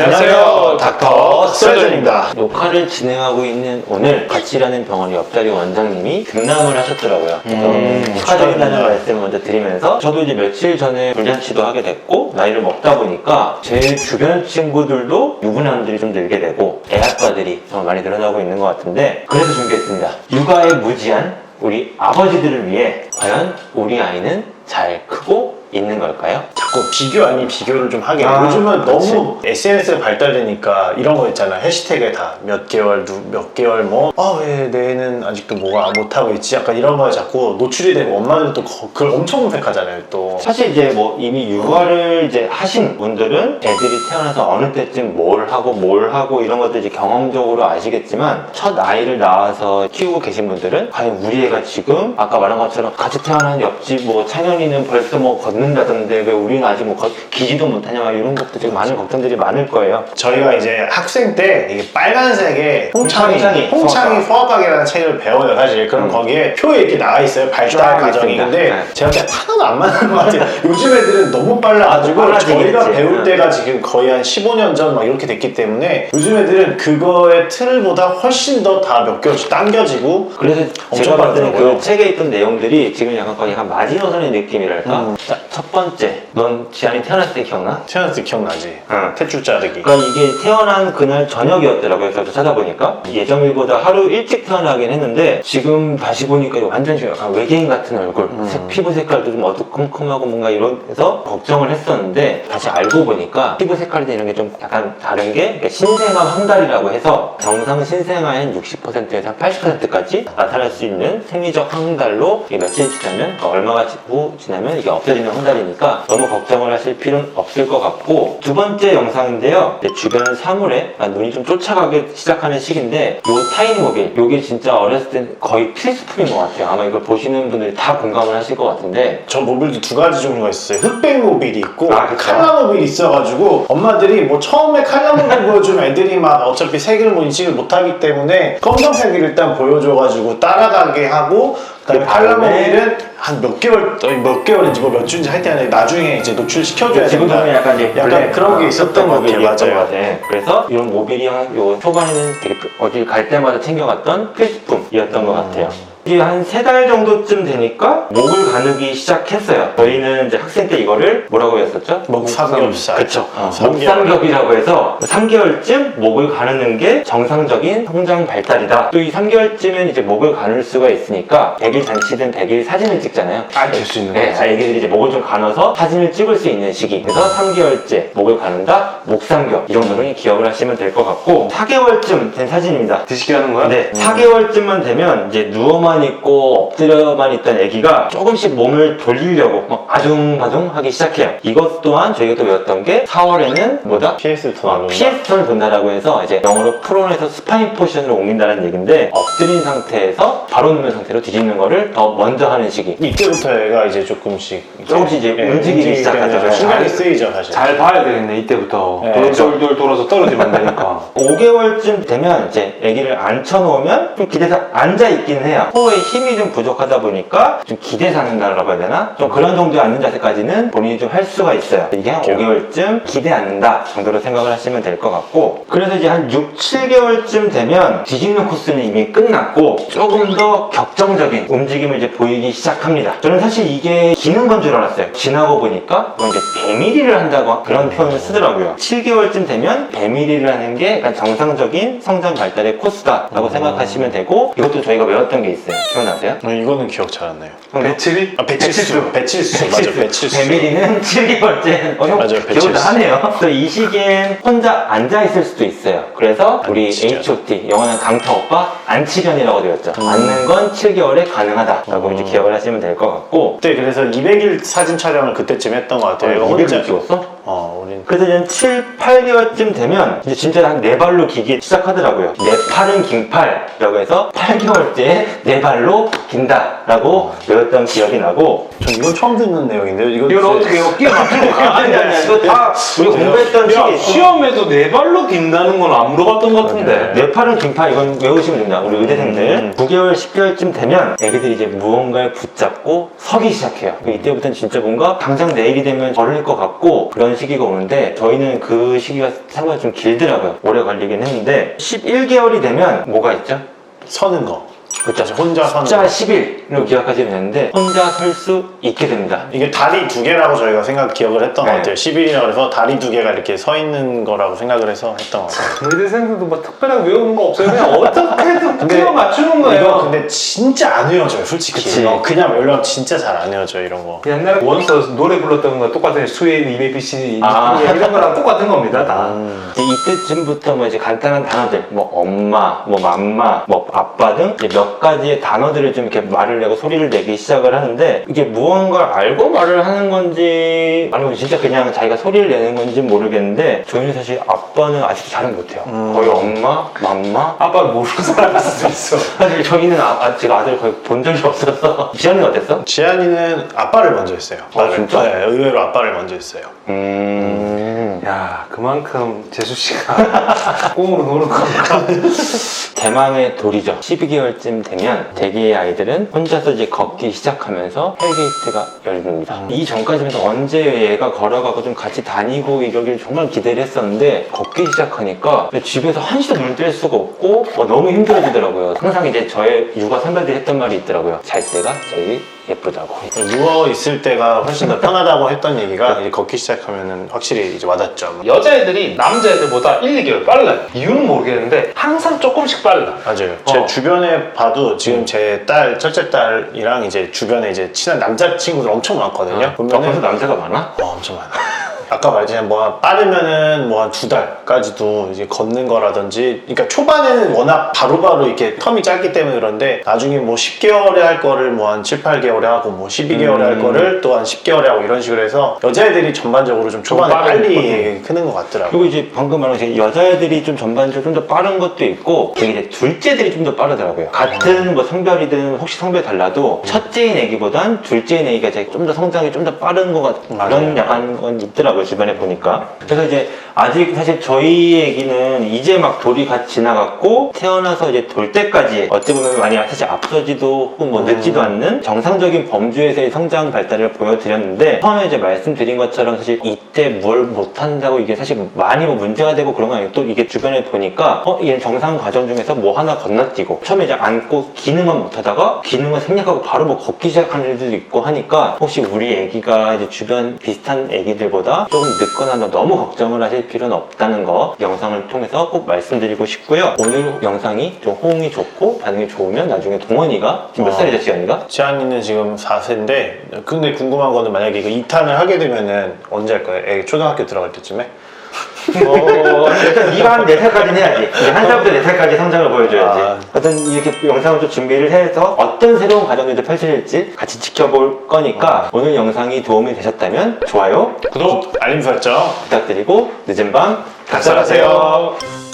안녕하세요. 닥터 서전입니다. 녹화를 진행하고 있는 오늘 같이 일하는 병원 옆자리 원장님이 등남을 하셨더라고요. 음, 그래서 축하드린다는 축하드립니다. 말씀 먼저 드리면서 저도 이제 며칠 전에 불잔치도 하게 됐고 나이를 먹다 보니까 제 주변 친구들도 유부남들이 좀 늘게 되고 애아빠들이 정말 많이 늘어나고 있는 것 같은데 그래서 준비했습니다. 육아에 무지한 우리 아버지들을 위해 과연 우리 아이는 잘 크고 있는 걸까요? 자꾸 비교 아닌 비교를 좀 하게. 아, 요즘은 그치. 너무 SNS가 발달되니까 이런 거 있잖아. 해시태그에 다 몇 개월, 누, 몇 개월 뭐, 아, 왜내 애는 아직도 뭐가 못하고 있지? 약간 이런 거에 자꾸 노출이 되고 엄마들은 또 거- 그걸 엄청 검색하잖아요, 또. 사실 이제 뭐 이미 육아를 이제 하신 분들은 애들이 태어나서 어느 때쯤 뭘 하고 뭘 하고 이런 것들 이제 경험적으로 아시겠지만 첫 아이를 낳아서 키우고 계신 분들은 과연 우리 애가 지금 아까 말한 것처럼 같이 태어난 옆집 뭐 창현이는 벌써 뭐 걷는 다던데 왜 우리는 아직 뭐 걷- 기지도 못하냐 막 이런 것도 지금 많은 걱정들이 많을 거예요. 저희가 이제 학생 때 이게 빨간색의 홍창이, 홍창이, 홍창이. 수학학이라는 책을 배워요, 사실. 그럼 음. 거기에 표에 이렇게 나와 있어요. 발달 쫙 과정이. 있습니다. 근데 네. 제가 그냥 하나도 안 맞는 것 같아요. 요즘 애들은 너무 빨라가지고 아, 빨라지긴 저희가 했지. 배울 응. 때가 지금 거의 한 15년 전 막 이렇게 됐기 때문에 요즘 애들은 그거의 틀보다 훨씬 더 다 몇 개월씩 당겨지고 그래서 엄청 제가 봤을 때는 빠르더라고요. 그 책에 있던 내용들이 지금 약간 거의 약간 마지노선의 느낌이랄까? 음. 자, 첫 번째, 넌 지안이 태어났을 때 기억나? 태어났을 때 기억나지? 응. 탯줄 자르기. 그러니까 이게 태어난 그날 저녁이었더라고요. 그래서 찾아보니까 예정일보다 하루 일찍 태어나긴 했는데 지금 다시 보니까 완전 약간 외계인 같은 얼굴, 색- 피부 색깔도 좀 어두컴컴하고 뭔가 이러면서 걱정을 했었는데 다시 알고 보니까 피부 색깔이나 이런 게 좀 약간 다른 게 이렇게 신생아 황달이라고 해서 정상 신생아의 한 60%에서 한 80%까지 나타날 수 있는 생리적 황달로 이게 며칠 지나면 그러니까 얼마가 지- 후 지나면 이게 없어지는 황달 이니까 너무 걱정을 하실 필요는 없을 것 같고 두 번째 영상인데요 주변 사물에 아, 눈이 좀 쫓아가기 시작하는 시기인데 요 모빌 요게 진짜 어렸을 때 거의 필수품인 것 같아요 아마 이걸 보시는 분들이 다 공감을 하실 것 같은데 저 모빌도 두 가지 종류가 있어요. 흑백 모빌이 있고 아? 칼라 모빌이 있어가지고 엄마들이 뭐 처음에 칼라 모빌 보여주면 애들이 막 어차피 색을 뭐 인식을 못하기 때문에 검정색을 일단 보여줘가지고 따라가게 하고 그다음에 그 모빌은 한 몇 개월 아니, 몇 개월인지 뭐 몇 주인지 할때 안에 나중에 이제 노출시켜줘야 지금 된다. 보면 약간 이제 약간 블랙, 그런 게 어, 있었던 것 같아요. 모빌이었던 맞아요. 것 같아. 그래서 이런 모빌이 한, 요 초반에는 되게 어딜 갈 때마다 챙겨갔던 필수품이었던 것 같아요. 이게 한 세 달 정도쯤 되니까 목을 가누기 시작했어요. 저희는 이제 학생 때 이거를 뭐라고 했었죠? 목 삼겹살. 그쵸. 어, 삼겹. 목삼겹이라고 해서 3개월쯤 목을 가누는 게 정상적인 성장 발달이다. 또 이 3개월쯤은 이제 목을 가눌 수가 있으니까 100일 잔치든 100일 사진을 찍잖아요. 알수 있는 네, 거죠. 아이들이 이제 목을 좀 가눠서 사진을 찍을 수 있는 시기. 그래서 3개월째 목을 가는다, 목삼겹. 이 정도는 기억을 하시면 될 것 같고, 4개월쯤 된 사진입니다. 드시게 하는 거야? 네, 4개월쯤만 되면 이제 누워만 있고 엎드려만 있던 아기가 조금씩 몸을 돌리려고 막 아둥바둥 하기 시작해요. 이것 또한 저희가 또 배웠던 게 4월에는 뭐다? PS2 어, 나눈다. PS톤을 본다라고 해서 이제 영어로 프론에서 스파인 포션으로 옮긴다는 얘기인데 엎드린 상태에서 바로 누운 상태로 뒤집는 거를 더 먼저 하는 시기. 이때부터 애가 이제 조금씩 이제 조금씩 이제 움직이기 움직이게 시작하죠. 신경이 잘- 쓰이죠 사실. 잘 봐야 되겠네 이때부터 네, 돌돌돌 돌아서 떨어지면 안 되니까 5개월쯤 되면 이제 아기를 앉혀놓으면 좀 기대서 앉아 있긴 해요. 코어에 힘이 좀 부족하다 보니까 좀 기대서 앉는다라고 해야 되나? 좀 그런 정도의 앉는 자세까지는 본인이 좀 할 수가 있어요. 이게 한 5개월쯤 기대 앉는다 정도로 생각을 하시면 될 것 같고 그래서 이제 한 6, 7개월쯤 되면 뒤집는 코스는 이미 끝났고 조금 더 격정적인 움직임을 이제 보이기 시작합니다. 저는 사실 이게 기는 건 줄 알았어요. 지나고 보니까 이제 배밀이를 한다고 그런 표현을 쓰더라고요. 7개월쯤 되면 배밀이를 하는 게 정상적인 성장 발달의 코스다라고 생각하시면 되고 이것도 저희가 외웠던 게 있어요. 기억나세요? 어, 이거는 기억 잘 안 나요. 배칠이? 아, 배칠수. 배칠수. 맞아, 배칠수. 배밀이는 7개월째. 어, 형, 맞아요, 배칠수. 다 하네요. 그래서 이 시기엔 혼자 앉아있을 수도 있어요. 그래서 우리 앉히죠. H.O.T. 영어는 강타 오빠 안치련이라고 되었죠. 앉는 건 7개월에 가능하다라고 이제 기억을 하시면 될 것 같고 그때 그래서 200일 사진 촬영을 그때쯤 했던 것 같아요. 이거 200을 찍었어? 그래서 이제 7, 8개월쯤 되면 이제 진짜 한 네 발로 기기 시작하더라고요. 네 팔은 긴 팔이라고 해서 8개월 째 네 발로 긴다. 라고 배웠던 기억이 나고 전 이건 처음 듣는 내용인데요. 이거 이걸 제- 어떻게 이거 끼워 맞추고 가? 아니 아니 이거 다 우리 공부했던 야, 있어 시험에도 네 발로 뛴다는 건 안 물어봤던 것 같은데. 뇌 팔은 긴팔 이건 외우시면 됩니다. 우리 의대생들 9개월, 10개월쯤 되면 애기들이 이제 무언가를 붙잡고 서기 시작해요. 이때부터는 진짜 뭔가 당장 내일이 되면 걸릴 것 같고 그런 시기가 오는데 저희는 그 시기가 생각보다 좀 길더라고요. 오래 걸리긴 했는데 11개월이 되면 뭐가 있죠? 서는 거. 그렇죠. 혼자 서는 숫자 거. 11로 기억하시면 되는데 혼자 설 수 있게 됩니다. 이게 다리 두 개라고 저희가 생각 기억을 했던 네. 것 같아요. 11이라 그래서 다리 두 개가 이렇게 서 있는 거라고 생각을 해서 했던 것 같아요. 의대생들도 뭐 특별하게 외우는 거 없어요. 그냥 어떻게든 끼워 맞추는 거예요. 이거 근데 진짜 안 외워져요, 솔직히. 그치. 이거 그냥 외우려면 진짜 잘 안 외워져요, 이런 거. 옛날에 원서 노래 불렀던 거 똑같아요. 수인, 이메비씨 아. 이런 거랑 똑같은 겁니다. 다. 음. 이제 이때쯤부터 뭐 이제 간단한 단어들, 뭐 엄마, 뭐 맘마, 뭐 아빠 등 이제 몇 가지의 단어들을 좀 이렇게 말을 내고 소리를 내기 시작을 하는데 이게 무언가를 알고 말을 하는 건지 아니면 진짜 그냥 자기가 소리를 내는 건지 모르겠는데 저희는 사실 아빠는 아직도 잘은 못해요. 음. 거의 엄마, 맘마. 아빠 모르는 사람일 수도 있어. 사실 저희는 아, 아, 제가 아들 거의 본 적이 없어서 지현이는 어땠어? 지한이는 아빠를 먼저 했어요. 아빠를. 진짜? 네, 의외로 아빠를 먼저 했어요. 음... 야, 그만큼 재수 씨가 꽁으로 노는 건가? 대망의 돌이죠. 12개월쯤 되면 대개의 아이들은 혼자서 이제 걷기 시작하면서 헬게이트가 열립니다. 이 전까지는 언제 얘가 걸어가고 좀 같이 다니고 이러길 정말 기대를 했었는데 걷기 시작하니까 집에서 한시도 눈 뗄 수가 없고 어, 너무 힘들어지더라고요. 항상 이제 저의 육아 선배들이 했던 말이 있더라고요. 잘 때가 제일 예쁘다고. 누워 있을 때가 훨씬 더 편하다고 했던 얘기가 이제 걷기 시작하면은 확실히 이제 와닿죠. 여자애들이 남자애들보다 1, 2개월 빨라요. 이유는 모르겠는데 항상 조금씩 빨라. 맞아요. 제 어. 주변에 봐도 지금 제 딸, 첫째 딸이랑 이제 주변에 이제 친한 남자친구들 엄청 많거든요. 저 벌써 보면은 남자가 많아? 어, 엄청 많아. 아까 말했지만 뭐 빠르면은 뭐 한 두 달까지도 이제 걷는 거라든지 그러니까 초반에는 워낙 바로바로 이렇게 텀이 짧기 때문에 그런데 나중에 뭐 10개월에 할 거를 뭐 한 7, 8개월에 하고 뭐 12개월에 할 음. 거를 또 한 10개월에 하고 이런 식으로 해서 여자애들이 전반적으로 좀 초반에 좀 빠른 빨리 크는 것 같더라고요. 그리고 이제 방금 말한 것처럼 여자애들이 좀 전반적으로 좀 더 빠른 것도 있고 되게 이제 둘째들이 좀 더 빠르더라고요. 같은 뭐 성별이든 혹시 성별 달라도 첫째인 애기보단 둘째인 애기가 좀 더 성장이 좀 더 빠른 것 같은 맞아요. 그런 약간 건 있더라고요 주변에 보니까. 그래서 이제 아직 사실 저희 애기는 이제 막 돌이 갓 지나갔고 태어나서 이제 돌 때까지 어찌 보면 많이 사실 앞서지도 혹은 뭐 늦지도 않는 정상적인 범주에서의 성장 발달을 보여드렸는데 처음에 이제 말씀드린 것처럼 사실 이때 뭘 못한다고 이게 사실 많이 뭐 문제가 되고 그런 건 아니고 또 이게 주변에 보니까 어 얘는 정상 과정 중에서 뭐 하나 건너뛰고 처음에 이제 앉고 기능만 못하다가 기능을 생략하고 바로 뭐 걷기 시작하는 애들도 있고 하니까 혹시 우리 애기가 이제 주변 비슷한 애기들보다 조금 늦거나 너무 걱정을 하실 필요는 없다는 거 영상을 통해서 꼭 말씀드리고 싶고요 오늘 영상이 좀 호응이 좋고 반응이 좋으면 나중에 동원이가 지금 몇 어. 살이죠 지현이가? 지한이는 지금 4세인데 근데 궁금한 거는 만약에 이거 2탄을 하게 되면은 언제 할 거예요? 애 초등학교 들어갈 때쯤에? 어, 일단 네가 한 4살까지는 해야지. 이제 한 살부터 4살까지 성장을 보여줘야지. 아. 어떤 이렇게 영상을 좀 준비를 해서 어떤 새로운 과정들도 펼쳐질지 같이 지켜볼 거니까 오늘 영상이 도움이 되셨다면 좋아요, 구독, 알림 설정 부탁드리고 늦은 밤 각설하세요.